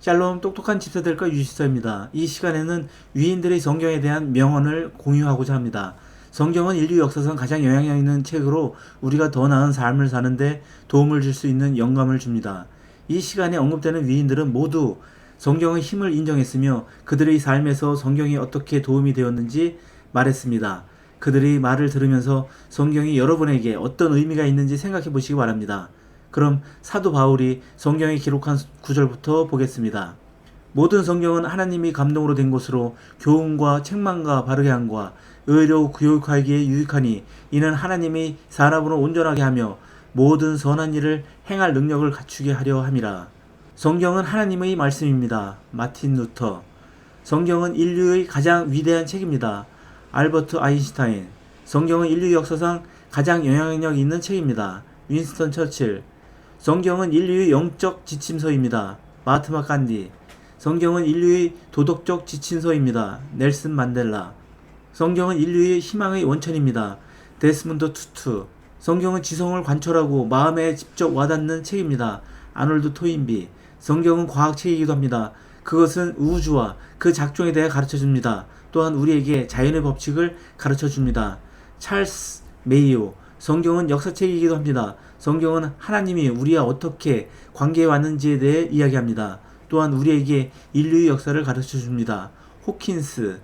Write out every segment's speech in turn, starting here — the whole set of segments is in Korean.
샬롬 똑똑한 집사들과 유지사입니다. 이 시간에는 위인들의 성경에 대한 명언을 공유하고자 합니다. 성경은 인류 역사상 가장 영향력 있는 책으로 우리가 더 나은 삶을 사는데 도움을 줄 수 있는 영감을 줍니다. 이 시간에 언급되는 위인들은 모두 성경의 힘을 인정했으며 그들의 삶에서 성경이 어떻게 도움이 되었는지 말했습니다. 그들의 말을 들으면서 성경이 여러분에게 어떤 의미가 있는지 생각해 보시기 바랍니다. 그럼 사도 바울이 성경에 기록한 구절부터 보겠습니다. 모든 성경은 하나님이 감동으로 된 것으로 교훈과 책망과 바르게 함과 의로 교육하기에 유익하니 이는 하나님이 사람으로 온전하게 하며 모든 선한 일을 행할 능력을 갖추게 하려 함이라. 성경은 하나님의 말씀입니다. 마틴 루터. 성경은 인류의 가장 위대한 책입니다. 알버트 아인슈타인. 성경은 인류 역사상 가장 영향력 있는 책입니다. 윈스턴 처칠. 성경은 인류의 영적 지침서입니다. 마트마 간디. 성경은 인류의 도덕적 지침서입니다. 넬슨 만델라. 성경은 인류의 희망의 원천입니다. 데스문드 투투. 성경은 지성을 관철하고 마음에 직접 와닿는 책입니다. 아놀드 토인비. 성경은 과학책이기도 합니다. 그것은 우주와 그 작종에 대해 가르쳐 줍니다. 또한 우리에게 자연의 법칙을 가르쳐 줍니다. 찰스 메이오. 성경은 역사책이기도 합니다. 성경은 하나님이 우리와 어떻게 관계해 왔는지에 대해 이야기합니다. 또한 우리에게 인류의 역사를 가르쳐 줍니다. 호킨스.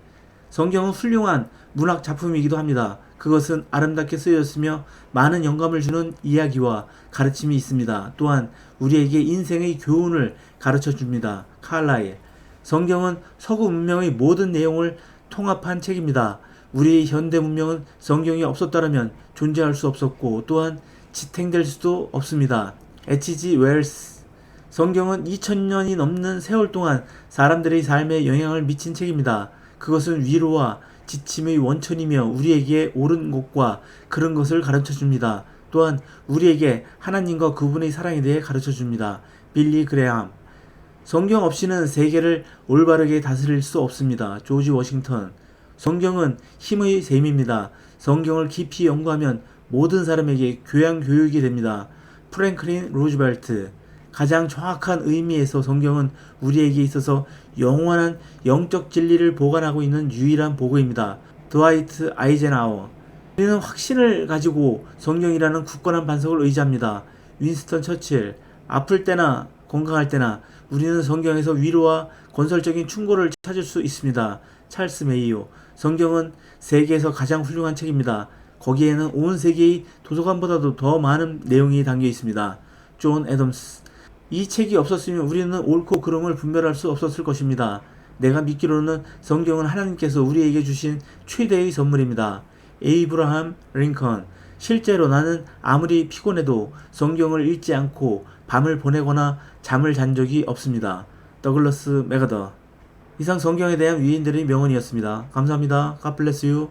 성경은 훌륭한 문학 작품이기도 합니다. 그것은 아름답게 쓰였으며 많은 영감을 주는 이야기와 가르침이 있습니다. 또한 우리에게 인생의 교훈을 가르쳐 줍니다. 칼라일. 성경은 서구 문명의 모든 내용을 통합한 책입니다. 우리의 현대 문명은 성경이 없었다면 존재할 수 없었고 또한 지탱될 수도 없습니다. H.G. 웰스 성경은 2000년이 넘는 세월 동안 사람들의 삶에 영향을 미친 책입니다. 그것은 위로와 지침의 원천이며 우리에게 옳은 것과 그런 것을 가르쳐 줍니다. 또한 우리에게 하나님과 그분의 사랑에 대해 가르쳐 줍니다. 빌리 그레함 성경 없이는 세계를 올바르게 다스릴 수 없습니다. 조지 워싱턴 성경은 힘의 셈입니다. 성경을 깊이 연구하면 모든 사람에게 교양 교육이 됩니다. 프랭클린 로즈벨트 가장 정확한 의미에서 성경은 우리에게 있어서 영원한 영적 진리를 보관하고 있는 유일한 보고입니다. 드와이트 아이젠하워 우리는 확신을 가지고 성경이라는 굳건한 반석을 의지합니다. 윈스턴 처칠 아플 때나 건강할 때나 우리는 성경에서 위로와 건설적인 충고를 찾을 수 있습니다. 찰스 메이오 성경은 세계에서 가장 훌륭한 책입니다. 거기에는 온 세계의 도서관보다도 더 많은 내용이 담겨 있습니다. 존 애덤스 이 책이 없었으면 우리는 옳고 그름을 분별할 수 없었을 것입니다. 내가 믿기로는 성경은 하나님께서 우리에게 주신 최대의 선물입니다. 에이브라함 링컨 실제로 나는 아무리 피곤해도 성경을 읽지 않고 밤을 보내거나 잠을 잔 적이 없습니다. 더글러스 메가더 이상 성경에 대한 위인들의 명언이었습니다. 감사합니다. God bless you.